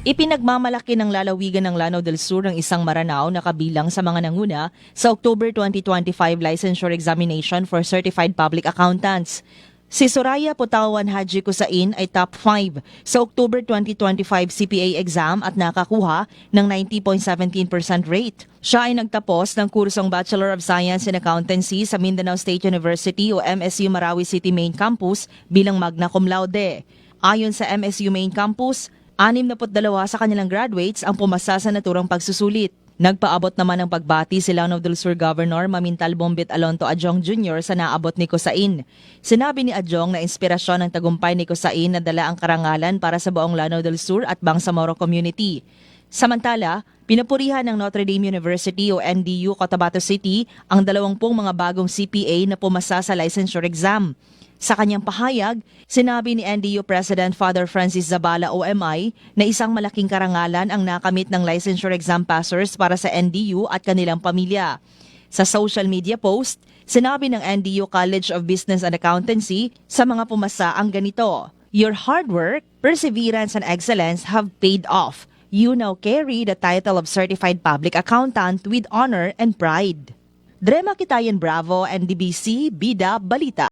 Ipinagmamalaki ng lalawigan ng Lanao del Sur ang isang Maranao na kabilang sa mga nanguna sa October 2025 licensure examination for certified public accountants. Si Soraya Putawan Haji Kusain ay top 5 sa October 2025 CPA exam at nakakuha ng 90.17% rate. Siya ay nagtapos ng kursong Bachelor of Science in Accountancy sa Mindanao State University o MSU Marawi City Main Campus bilang magna cum laude. Ayon sa MSU Main Campus, 62 sa kanilang graduates ang pumasa sa naturang pagsusulit. Nagpaabot naman ng pagbati si Lanao del Sur Governor Mamintal Bombit Alonto Adjong Jr. sa naabot ni Kusain. Sinabi ni Adjong na inspirasyon ng tagumpay ni Kusain na dala ang karangalan para sa buong Lanao del Sur at Bangsamoro community. Samantala, pinupurihan ng Notre Dame University o NDU Cotabato City ang dalawampung mga bagong CPA na pumasa sa licensure exam. Sa kanyang pahayag, sinabi ni NDU President Father Francis Zabala OMI na isang malaking karangalan ang nakamit ng licensure exam passers para sa NDU at kanilang pamilya. Sa social media post, sinabi ng NDU College of Business and Accountancy sa mga pumasa ang ganito, Your hard work, perseverance, and excellence have paid off. You now carry the title of Certified Public Accountant with honor and pride. Drema Kitayan Bravo, NDBC, Bida, Balita.